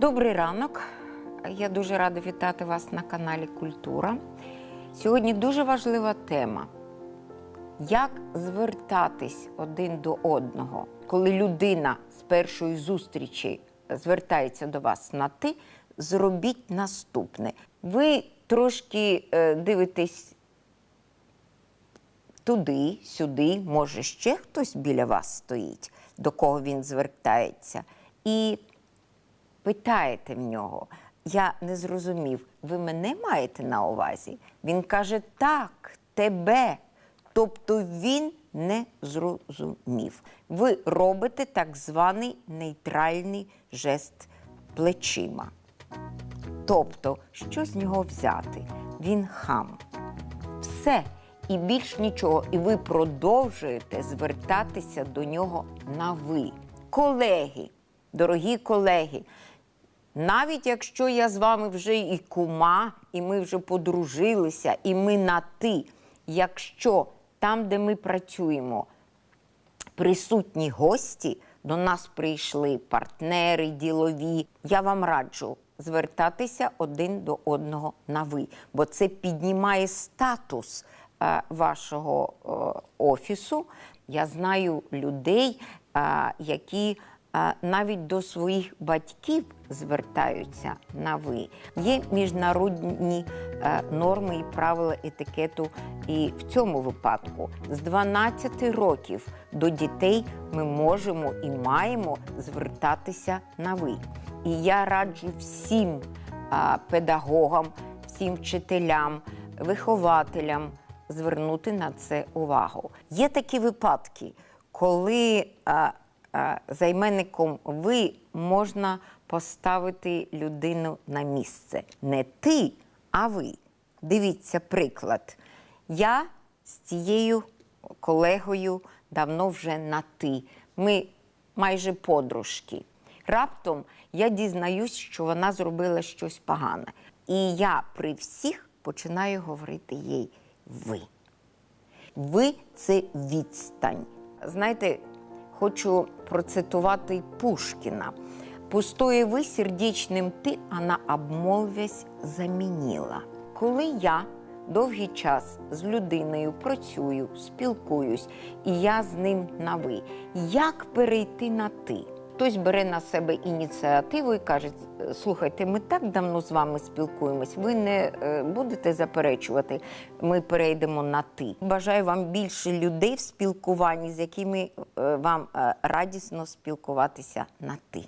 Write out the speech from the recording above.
Добрий ранок. Я дуже рада вітати вас на каналі Культура. Сьогодні дуже важлива тема. Як звертатись один до одного, коли людина з першої зустрічі звертається до вас на ти, зробіть наступне. Ви трошки е, дивитесь туди, сюди, може, ще хтось біля вас стоїть, до кого він звертається. І питаєте в нього, я не зрозумів, ви мене маєте на увазі? Він каже, так, тебе. Тобто він не зрозумів. Ви робите так званий нейтральний жест плечима. Тобто, що з нього взяти? Він хам. Все. І більш нічого. І ви продовжуєте звертатися до нього на ви. Колеги, дорогі колеги, навіть якщо я з вами вже і кума, і ми вже подружилися, і ми на ти, якщо там, де ми працюємо, присутні гості, до нас прийшли партнери ділові. Я вам раджу звертатися один до одного на ви, бо це піднімає статус е, вашого е, офісу. Я знаю людей, е, які навіть до своїх батьків звертаються на ви. Є міжнародні е, норми і правила етикету. І в цьому випадку з 12 років до дітей ми можемо і маємо звертатися на ви. І я раджу всім педагогам, всім вчителям, вихователям звернути на це увагу. Є такі випадки, коли займенником ви можна поставити людину на місце. Не ти, а ви. Дивіться приклад. Я з цією колегою давно вже на ти. Ми майже подружки. Раптом я дізнаюсь, що вона зробила щось погане. І я при всіх починаю говорити їй ви. Ви це відстань. Знаєте, хочу процитувати Пушкіна. Пустої ви сердечним ти, она обмолвясь замінила. Коли я довгий час з людиною працюю, спілкуюсь, і я з ним на ви, як перейти на ти? Хтось бере на себе ініціативу і каже: слухайте, ми так давно з вами спілкуємось, ви не е, будете заперечувати, ми перейдемо на ти. Бажаю вам більше людей в спілкуванні, з якими е, вам е, радісно спілкуватися на ти.